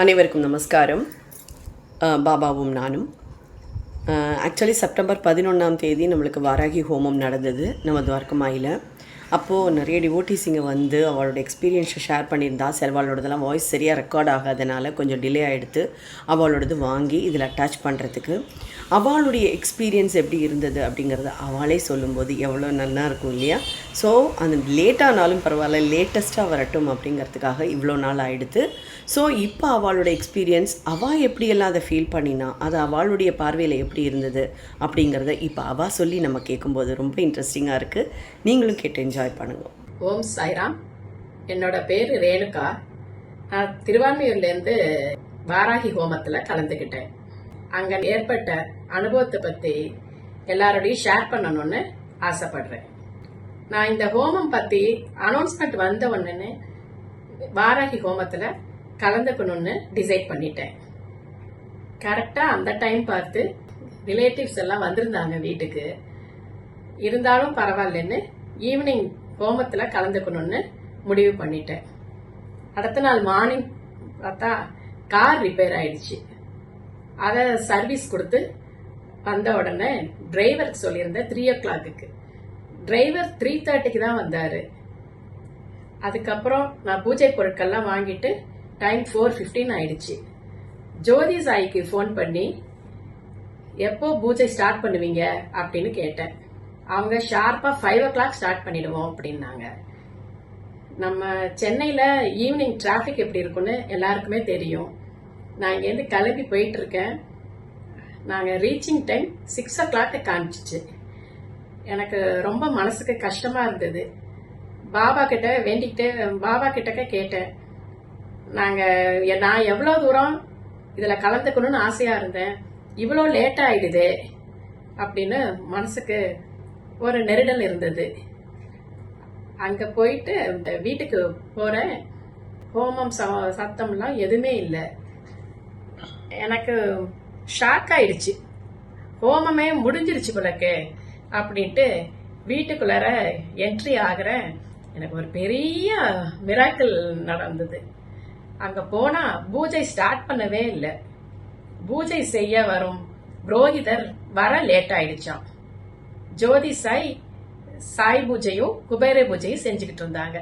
அனைவருக்கும் நமஸ்காரம். பாபாவும் நானும். ஆக்சுவலி செப்டம்பர் பதினொன்றாம் தேதி நம்மளுக்கு வாராகி ஹோமம் நடந்தது நம்ம துவார்க்கமாயில் அப்போது நிறைய டிவோட்டிஸிங்க இங்கே வந்து அவளோட எக்ஸ்பீரியன்ஸை ஷேர் பண்ணியிருந்தா செல்வாளோடதெல்லாம் வாய்ஸ் சரியாக ரெக்கார்ட் ஆகாதனால கொஞ்சம் டிலே ஆகிடுத்து அவளோடது வாங்கி இதில் அட்டாச் பண்ணுறதுக்கு அவளுடைய எக்ஸ்பீரியன்ஸ் எப்படி இருந்தது அப்படிங்கிறத அவளே சொல்லும்போது எவ்வளோ நல்லா இருக்கும் இல்லையா? ஸோ அந்த லேட்டானாலும் பரவாயில்ல லேட்டஸ்ட்டாக வரட்டும் அப்படிங்கிறதுக்காக இவ்வளோ நாள் ஆகிடுது ஸோ இப்போ அவளுடைய எக்ஸ்பீரியன்ஸ் அவள் எப்படியெல்லாம் அதை ஃபீல் பண்ணினா அது அவளுடைய பார்வையில் எப்படி இருந்தது அப்படிங்கிறத இப்போ அவள் சொல்லி நம்ம கேட்கும்போது ரொம்ப இன்ட்ரெஸ்டிங்காக இருக்குது நீங்களும் கேட்டு என்ஜாய் பண்ணுங்கள் ஓம் சாய்ராம். என்னோட பேர் ரேணுகா. நான் திருவான்மையூர்லேருந்து வாராகி ஹோமத்தில் கலந்துக்கிட்டேன் அங்கே ஏற்பட்ட அனுபவத்தை பற்றி எல்லாரோடையும் ஷேர் பண்ணணும்னு ஆசைப்படுறேன். நான் இந்த ஹோமம் பற்றி அனௌன்ஸ்மெண்ட் வந்த உடனே வாராகி ஹோமத்தில் கலந்துக்கணும்னு டிசைட் பண்ணிட்டேன். கரெக்டாக அந்த டைம் பார்த்து ரிலேட்டிவ்ஸ் எல்லாம் வந்திருந்தாங்க வீட்டுக்கு. இருந்தாலும் பரவாயில்லன்னு ஈவினிங் ஹோமத்தில் கலந்துக்கணும்னு முடிவு பண்ணிட்டேன். அடுத்த நாள் மார்னிங் பார்த்தா கார் ரிப்பேர் ஆயிடுச்சு. அதை சர்வீஸ் கொடுத்து வந்த உடனே டிரைவருக்கு சொல்லியிருந்தேன் த்ரீ ஓ கிளாக்குக்கு டிரைவர் த்ரீ தேர்ட்டிக்கு தான் வந்தார். அதுக்கப்புறம் நான் பூஜை பொருட்கள்லாம் வாங்கிட்டு டைம் ஃபோர் ஃபிஃப்டின் ஆயிடுச்சு. ஜோதி சாய்க்கு ஃபோன் பண்ணி எப்போ பூஜை ஸ்டார்ட் பண்ணுவீங்க? அப்படின்னு கேட்டேன். அவங்க ஷார்ப்பாக ஃபைவ் ஓ கிளாக் ஸ்டார்ட் பண்ணிடுவோம் அப்படின்னாங்க. நம்ம சென்னையில் ஈவினிங் டிராஃபிக் எப்படி இருக்குன்னு எல்லாருக்குமே தெரியும். நான் இங்கேருந்து கிளம்பி போயிட்டு இருக்கேன். நாங்கள் reaching time six o clock காமிச்சிச்சு. எனக்கு ரொம்ப மனசுக்கு கஷ்டமா இருந்தது. பாபா கிட்ட வேண்டிக்கிட்டு பாபா கிட்டக்க கேட்டேன். நாங்க நான் எவ்வளவு தூரம் இதுல கலந்துக்கணும்னு ஆசையா இருந்தேன். இவ்வளோ லேட் ஆயிடுது அப்படின்னு மனசுக்கு ஒரு நெருடல் இருந்தது. அங்க போயிட்டு இந்த வீட்டுக்கு போறேன். ஹோமம் ச- சத்தம்லாம் எதுவுமே இல்லை. எனக்கு ஷாக் ஆயிடுச்சு. ஹோமமே முடிஞ்சிருச்சு போலக்கு. அப்படின்ட்டு வீட்டுக்குள்ளார என்ட்ரி ஆகிற எனக்கு ஒரு பெரிய மிராக்கிள் நடந்தது. அங்கே போனால் பூஜை ஸ்டார்ட் பண்ணவே இல்லை. பூஜை செய்ய வரும் புரோகிதர் வர லேட் ஆயிடுச்சான் ஜோதி சாய் சாய் பூஜையும் குபேர பூஜையும் செஞ்சுக்கிட்டு இருந்தாங்க.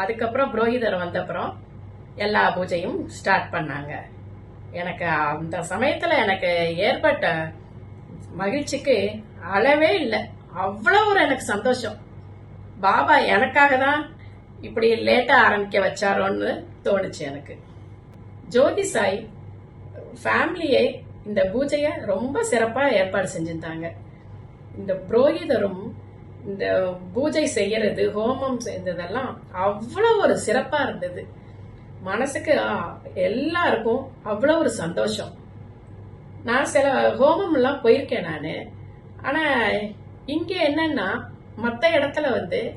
அதுக்கப்புறம் புரோகிதர் வந்தப்புறம் எல்லா பூஜையும் ஸ்டார்ட் பண்ணாங்க. எனக்கு அந்த சமயத்தில் எனக்கு ஏற்பட்ட மகிழ்ச்சிக்கு அளவே இல்லை. அவ்வளோ ஒரு எனக்கு சந்தோஷம். பாபா எனக்காக தான் இப்படி லேட்டாக ஆரம்பிக்க வச்சாரோன்னு தோணுச்சு எனக்கு. ஜோதி சாய் ஃபேமிலியை இந்த பூஜையை ரொம்ப சிறப்பாக ஏற்பாடு செஞ்சுருந்தாங்க. இந்த புரோகிதரும் இந்த பூஜை செய்யறது ஹோமம் செய்ததெல்லாம் அவ்வளோ ஒரு சிறப்பாக இருந்தது. மனசுக்கு எல்லாருக்கும் அவ்வளோ ஒரு சந்தோஷம். நான் சில ஹோமம்லாம் போயிருக்கேன் நான். ஆனா இங்க என்னன்னா மற்ற இடத்துல வந்து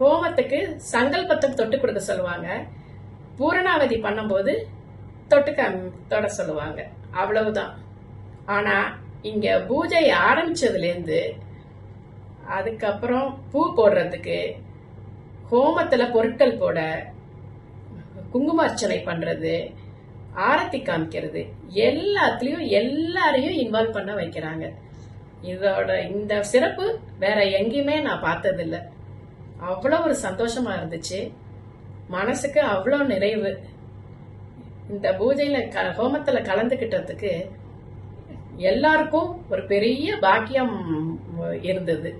ஹோமத்துக்கு சங்கல்பத்தை தொட்டு கொடுக்க சொல்லுவாங்க. பூரணாவதி பண்ணும்போது தொட்டு காமி- தொட சொல்லுவாங்க. அவ்வளவுதான். ஆனா இங்க பூஜை ஆரம்பித்ததுலேருந்து அதுக்கப்புறம் பூ போடுறதுக்கு ஹோமத்துல பொருட்கள் போட குங்கும அர்ச்சனை பண்றது ஆரத்தி காமிக்கிறது எல்லாத்துலயும் எல்லாரையும் இன்வால்வ் பண்ண வைக்கிறாங்க. இதோட இந்த சிறப்பு வேற எங்கேயுமே நான் பார்த்ததில்ல. அவ்வளோ ஒரு சந்தோஷமா இருந்துச்சு. மனசுக்கு அவ்வளோ நிறைவு. இந்த பூஜையில க ஹோமத்தில் கலந்துக்கிட்டதுக்கு எல்லாருக்கும் ஒரு பெரிய பாக்கியம் இருந்தது.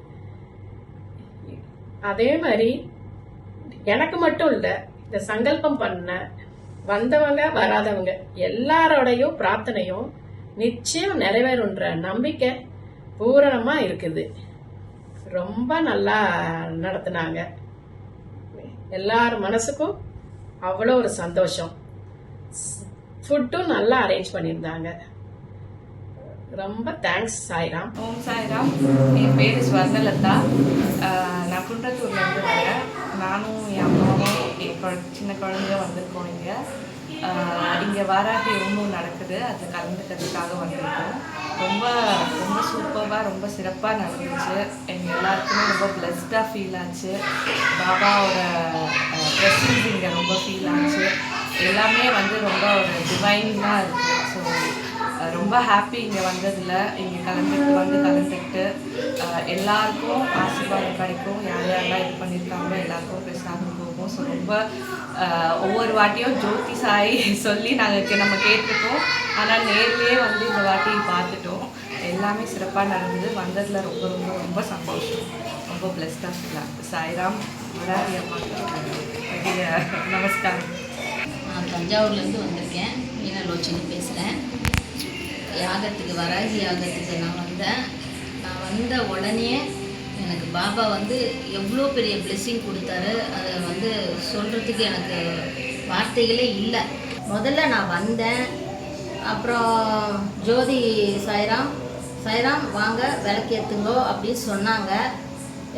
அதே மாதிரி எனக்கு மட்டும் இல்லை இந்த சங்கல்பம் பண்ண வந்தவங்க வராதவங்க எல்லாரோடையும் பிரார்த்தனையும் நிச்சயம் நிறைவேறுன்ற நம்பிக்கை பூரணமாக இருக்குது. ரொம்ப நல்லா நடத்துனாங்க. எல்லார் மனசுக்கும் அவ்வளோ ஒரு சந்தோஷம். ஃபுட்டும் நல்லா அரேஞ்ச் பண்ணியிருந்தாங்க. ரொம்ப தேங்க்ஸ் சாய்ராம். ஓம் சாய்ராம். என் பேர் ஸ்வர்ணலதா. நான் குன்றத்தூர்லேருந்து வரேன். நானும் என் அம்மாவும் என் குழ சின்ன குழந்தையும் வந்திருக்கோம் இங்கே. இங்கே வாராட்டி ஒன்றும் நடக்குது. அது கலந்துக்கிறதுக்காக வந்திருக்கோம். ரொம்ப ரொம்ப சூப்பராக ரொம்ப சிறப்பாக நடந்துச்சு. எங்கள் எல்லாருக்குமே ரொம்ப பிளஸ்டாக ஃபீல் ஆச்சு. பாபாவோட ப்ரெசன்ஸ் இங்கே ரொம்ப ஃபீல் ஆச்சு. எல்லாமே வந்து ரொம்ப ஒரு டிவைனாக இருக்குது ஸோ ரொம்ப ஹாப்பி இங்கே வந்ததில். இங்கே கலந்துட்டு வந்து கலந்துக்கிட்டு எல்லாருக்கும் ஆசீர்வாதம் கிடைக்கும். யார் யாரெல்லாம் இது பண்ணியிருக்காங்களோ எல்லாருக்கும் பிரசாதம் போகும். ஸோ ரொம்ப ஒவ்வொரு வாட்டியும் ஜோதி சாய் சொல்லி நாங்கள் நம்ம கேட்டிருக்கோம். ஆனால் நேர்லேயே வந்து இந்த வாட்டி பார்த்துட்டோம். எல்லாமே சிறப்பாக நடந்தது. வந்ததில் ரொம்ப ரொம்ப ரொம்ப சந்தோஷம். ரொம்ப பிளஸ்டாக ஃபீல் ஆகுது சாய்ராம் வராதி அம்மாவுக்கு நமஸ்காரம். நான் தஞ்சாவூர்லேருந்து வந்திருக்கேன். மீனலோச்சனி பேசுகிறேன் யாகத்துக்கு வராகி யாகத்துக்கு நான் வந்தேன். நான் வந்த உடனே எனக்கு பாபா வந்து எவ்வளோ பெரிய பிளெஸ்ஸிங் கொடுத்தாரு. அதை வந்து சொல்கிறதுக்கு எனக்கு வார்த்தைகளே இல்லை. முதல்ல நான் வந்தேன். அப்புறம் ஜோதி சாய்ராம் சாய்ராம் வாங்க விளக்கேற்றுங்கோ அப்படின்னு சொன்னாங்க.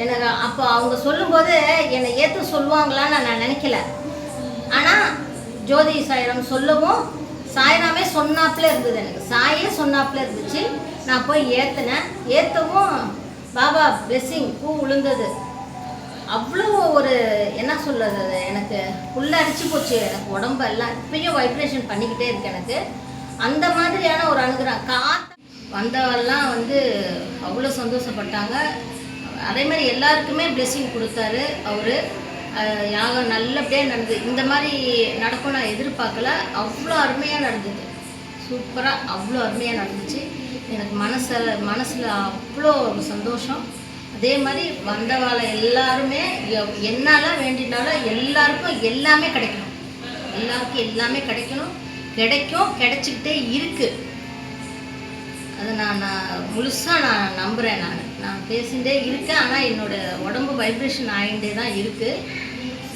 எனக்கு அப்போ அவங்க சொல்லும்போது என்னை ஏற்ற சொல்லுவாங்களான்னு நான் நினைக்கல. ஆனால் ஜோதி சாய்ராம் சொல்லவும் சாய்ராமே சொன்னாப்புல இருந்தது எனக்கு. சாயே சொன்னாப்புல இருந்துச்சு. நான் போய் ஏற்றினேன் ஏற்றவும் பாபா பிளெஸ்ஸிங் பூ விழுந்தது அவ்வளோ ஒரு என்ன சொல்கிறது எனக்கு புல்ல அரிச்சு போச்சு. எனக்கு உடம்பெல்லாம் இப்பயும் வைப்ரேஷன் பண்ணிக்கிட்டே இருக்கு எனக்கு. அந்த மாதிரியான ஒரு அனுகிரகம். காற்று வந்தவெல்லாம் வந்து அவ்வளோ சந்தோஷப்பட்டாங்க. அதே மாதிரி எல்லாருக்குமே பிளெஸ்ஸிங் கொடுத்தாரு அவர். யாகம் நல்லபடியாக நடந்தது. இந்த மாதிரி நடக்கும் நான் எதிர்பார்க்கல. அவ்வளோ அருமையாக நடந்தது. சூப்பராக அவ்வளோ அருமையாக நடந்துச்சு. எனக்கு மனசில் மனசில் அவ்வளோ ஒரு சந்தோஷம். அதே மாதிரி வந்தவாளை எல்லாருமே எவ்- வேண்டினாலும் எல்லாருக்கும் எல்லாமே கிடைக்கணும். எல்லாருக்கும் எல்லாமே கிடைக்கணும். கிடைக்கும் கிடைச்சிக்கிட்டே இருக்குது அதை நான் நான் முழுசாக நான் நம்புகிறேன் நான். நான் பேசிகிட்டே இருக்கேன் ஆனால் என்னோட உடம்பு வைப்ரேஷன் ஆகிட்டே தான் இருக்குது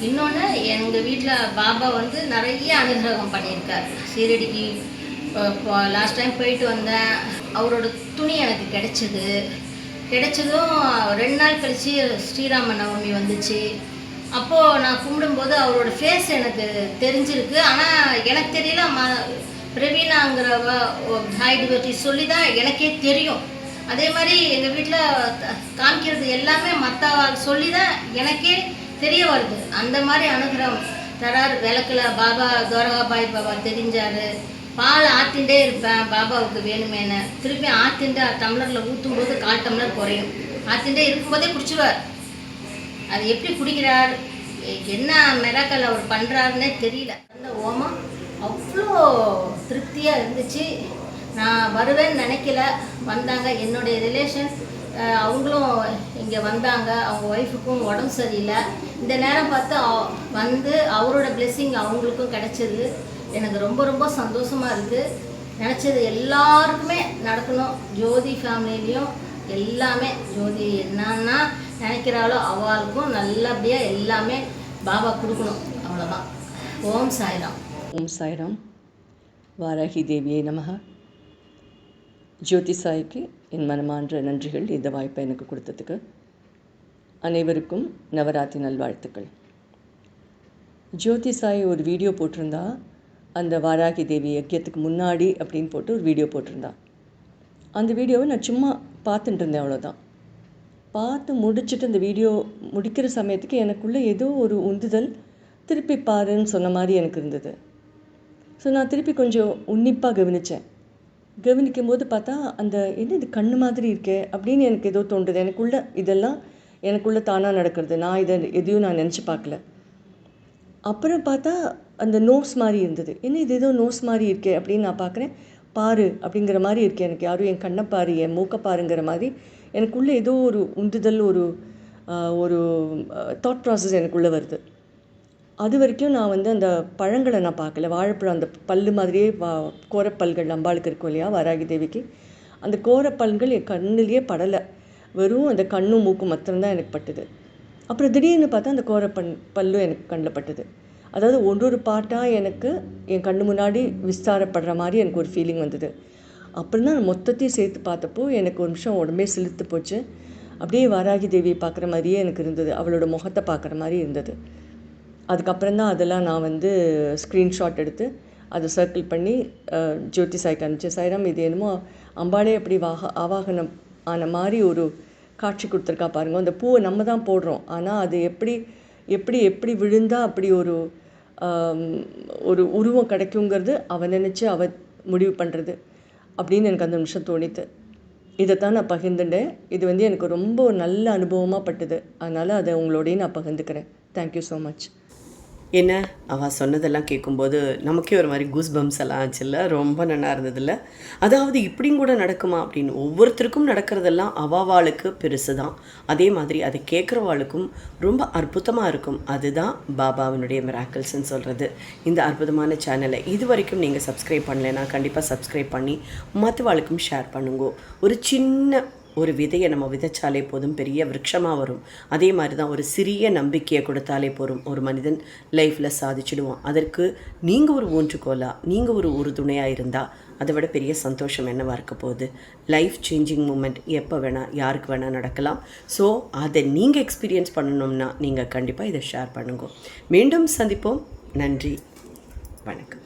இன்னொன்று எங்கள் வீட்டில் பாபா வந்து நிறைய அனுகிரகம் பண்ணியிருக்கார். சீரடிக்கு லாஸ்ட் டைம் போயிட்டு வந்தேன். அவரோட துணி எனக்கு கிடைச்சது. கிடைச்சதும் ரெண்டு நாள் கழித்து ஸ்ரீராம நவமி வந்துச்சு. அப்போது நான் கும்பிடும்போது அவரோட ஃபேஸ் எனக்கு தெரிஞ்சிருக்கு. ஆனால் எனக்கு தெரியல ம பிரவீனாங்கிறவ ஹாய் டிவர்ட்டி சொல்லி தான் எனக்கே தெரியும். அதே மாதிரி எங்கள் வீட்டில் காமிக்கிறது எல்லாமே மற்ற சொல்லி தான் எனக்கே தெரிய வருது. அந்த மாதிரி அனுகிரகம் தரார் விளக்கில் பாபா துவரகாபாய் பாபா தெரிஞ்சார். பால் ஆற்றிண்டே இருப்பேன் பாபாவுக்கு வேணுமேனு திருப்பி ஆற்றிண்டு டம்ளரில் ஊற்றும் போது கால் டம்ளர் குறையும். ஆற்றிண்டே இருக்கும்போதே குடிச்சிடுவார் அது எப்படி குடிக்கிறார்? என்ன மிராக்கல் அவர் பண்ணுறாருன்னே தெரியல. அந்த ஓமம் அவ்வளோ திருப்தியாக இருந்துச்சு. நான் வருவேன்னு நினைக்கல. வந்தாங்க. என்னுடைய ரிலேஷன் அவங்களும் இங்கே வந்தாங்க. அவங்க ஒய்ஃபுக்கும் உடம்பு சரியில்லை. இந்த நேரம் பார்த்து வந்து அவரோட பிளெஸ்ஸிங் அவங்களுக்கும் கிடைச்சது. எனக்கு ரொம்ப ரொம்ப சந்தோஷமாக இருக்குது நினச்சது எல்லாருக்குமே நடக்கணும். ஜோதி ஃபேமிலிலையும் எல்லாமே. ஜோதி என்னன்னா நினைக்கிறாளோ அவளுக்கும் நல்லபடியாக எல்லாமே பாபா கொடுக்கணும். அவ்வளோதான் ஓம் சாய்ராம். ஓம் சாய்ராம். வாராகி தேவியை நமக ஜோதி சாய்க்கு என் மனமான்ற நன்றிகள். இந்த வாய்ப்பை எனக்கு கொடுத்ததுக்கு அனைவருக்கும் நவராத்திரி நல்வாழ்த்துக்கள். ஜோதி சாய் ஒரு வீடியோ போட்டிருந்தா அந்த வாராகி தேவி யக்கியத்துக்கு முன்னாடி அப்படின்னு போட்டு ஒரு வீடியோ போட்டிருந்தா. அந்த வீடியோவை நான் சும்மா பார்த்துட்டு இருந்தேன் அவ்வளோதான் பார்த்து முடிச்சுட்டு அந்த வீடியோ முடிக்கிற சமயத்துக்கு எனக்குள்ளே ஏதோ ஒரு உந்துதல் திருப்பி பாருன்னு சொன்ன மாதிரி எனக்கு இருந்தது. ஸோ நான் திருப்பி கொஞ்சம் உன்னிப்பாக கவனித்தேன் கவனிக்கும் போது பார்த்தா அந்த என்ன இது கண்ணு மாதிரி இருக்கே? அப்படின்னு எனக்கு ஏதோ தோன்றுது. எனக்குள்ள இதெல்லாம் எனக்குள்ளே தானாக நடக்கிறது. நான் இதை எதையும் நான் நினச்சி பார்க்கல. அப்புறம் பார்த்தா அந்த நோஸ் மாதிரி இருந்தது. என்ன இது ஏதோ நோஸ் மாதிரி இருக்கே? அப்படின்னு நான் பார்க்குறேன். பாரு அப்படிங்கிற மாதிரி இருக்கே எனக்கு. யாரும் என் கண்ணை பாரு என் மூக்கை பாருங்கிற மாதிரி. எனக்குள்ளே ஏதோ ஒரு உந்துதல் ஒரு ஒரு தாட் ப்ராசஸ் எனக்குள்ளே வருது. அது வரைக்கும் நான் வந்து அந்த பழங்களை நான் பார்க்கல. வாழைப்பழம் அந்த பல்லு மாதிரியே வா கோரப்பல்கள் அம்பாளுக்கு இருக்கும் இல்லையா வராகி தேவிக்கு. அந்த கோரப்பல்கள் என் கண்ணுலேயே படலை. வெறும் அந்த கண்ணும் மூக்கும் மாத்திரம்தான் எனக்கு பட்டுது. அப்புறம் திடீர்னு பார்த்தா அந்த கோரப்பன் பல்லும் எனக்கு கண்ணில் பட்டுது. அதாவது ஒரு ஒரு பாட்டாக எனக்கு என் கண்ணு முன்னாடி விஸ்தாரப்படுற மாதிரி எனக்கு ஒரு ஃபீலிங் வந்தது. அப்புறம் தான் மொத்தத்தையும் சேர்த்து பார்த்தப்போ எனக்கு ஒரு நிமிஷம் உடம்பே செலுத்து போச்சு. அப்படியே வாராகி தேவியை பார்க்குற மாதிரியே எனக்கு இருந்தது. அவளோட முகத்தை பார்க்குற மாதிரி இருந்தது. அதுக்கப்புறம் தான் அதெல்லாம் நான் வந்து ஸ்க்ரீன்ஷாட் எடுத்து அதை சர்க்கிள் பண்ணி ஜோதி சாய்க்கு அனுப்பிச்சேன். சாய்ராம் இது என்னமோ அம்பாளே அப்படி வாக ஆவாகனம் ஆன மாதிரி ஒரு காட்சி கொடுத்துருக்கா பாருங்க. அந்த பூவை நம்ம தான் போடுறோம். ஆனால் அது எப்படி எப்படி எப்படி விழுந்தால் அப்படி ஒரு ஒரு உருவம் கிடைக்குங்கிறது அவன் நினச்சி அவ முடிவு பண்ணுறது அப்படின்னு எனக்கு அந்த நிமிஷம் தோணித்து. இதைத்தான் நான் பகிர்ந்துட்டேன். இது வந்து எனக்கு ரொம்ப ஒரு நல்ல அனுபவமாக பட்டுது. அதனால் அதை உங்களோடையும் நான் பகிர்ந்துக்கிறேன். தேங்க்யூ ஸோ மச் என்ன? அவள் சொன்னதெல்லாம் கேட்கும்போது நமக்கே ஒரு மாதிரி கூஸ் பம்ஸ் எல்லாம் ஆச்சுல்ல? ரொம்ப நல்லா இருந்ததில்ல? அதாவது இப்படியும் கூட நடக்குமா அப்படின்னு ஒவ்வொருத்தருக்கும் நடக்கிறதெல்லாம் அவாவாளுக்கு பெருசு தான் அதே மாதிரி அதை கேட்குறவாளுக்கும் ரொம்ப அற்புதமாக இருக்கும். அதுதான் பாபாவினுடைய மிராக்கிள்ஸ்ன்னு சொல்கிறது இந்த அற்புதமான சேனலை இது வரைக்கும் நீங்கள் சப்ஸ்கிரைப் பண்ணலைன்னா கண்டிப்பாக சப்ஸ்கிரைப் பண்ணி மற்றவாளுக்கும் ஷேர் பண்ணுங்க. ஒரு சின்ன ஒரு விதையை நம்ம விதைச்சாலே போதும் பெரிய விருட்சமாக வரும். அதே மாதிரி தான் ஒரு சிறிய நம்பிக்கையை கொடுத்தாலே போதும். ஒரு மனிதன் லைஃப்பில் சாதிச்சிடுவான். அதற்கு நீங்கள் ஒரு ஊன்றுகோலா நீங்கள் ஒரு உறுதுணையாக இருந்தால் அதை விட பெரிய சந்தோஷம் என்னவாக இருக்க போகுது? லைஃப் சேஞ்சிங் மூமெண்ட் எப்போ வேணால் யாருக்கு வேணால் நடக்கலாம். ஸோ அதை நீங்கள் எக்ஸ்பீரியன்ஸ் பண்ணணும்னா நீங்கள் கண்டிப்பாக இதை ஷேர் பண்ணுங்க. மீண்டும் சந்திப்போம். நன்றி. வணக்கம்.